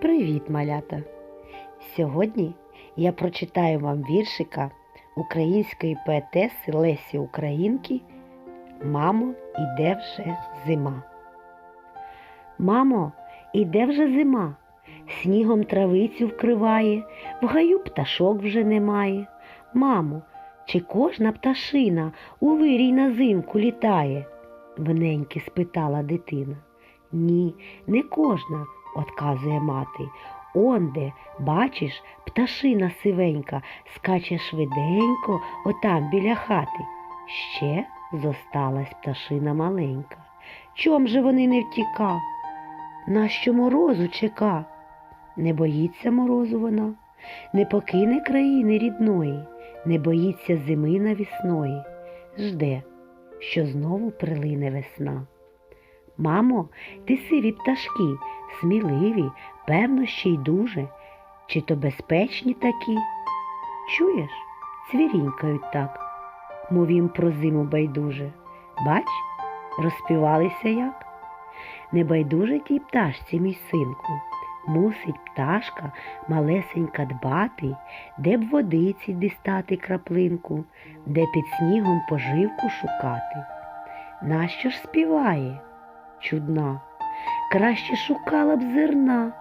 Привіт, малята! Сьогодні я прочитаю вам віршика української поетеси Лесі Українки Мамо, іде вже зима. Мамо, іде вже зима, снігом травицю вкриває, в гаю пташок вже немає. Мамо, чи кожна пташина у вирій на зимку літає? Вненьки спитала дитина. Ні, не кожна, отказує мати. Онде, бачиш, пташина сивенька скаче швиденько отам біля хати. Ще зосталась пташина маленька. Чом же вони не втіка? Нащо морозу чека? Не боїться морозу вона, не покине країни рідної, не боїться зими навісної, жде, що знову прилине весна. Мамо, ти сиві пташки, сміливі, певно, ще й дуже. Чи то безпечні такі? Чуєш, цвірінькають так, мов їм про зиму байдуже. Бач, розпівалися як? Не байдуже тій пташці, мій синку. Мусить пташка малесенька дбати, де б водиці дістати краплинку, де під снігом поживку шукати. Нащо ж співає? чудна, краще шукала б зерна.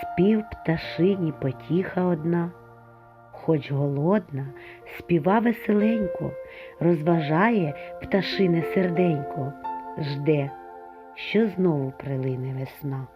Спів пташині потіха одна, хоч голодна, співа веселенько, розважає пташине серденько, жде, що знову прилине весна.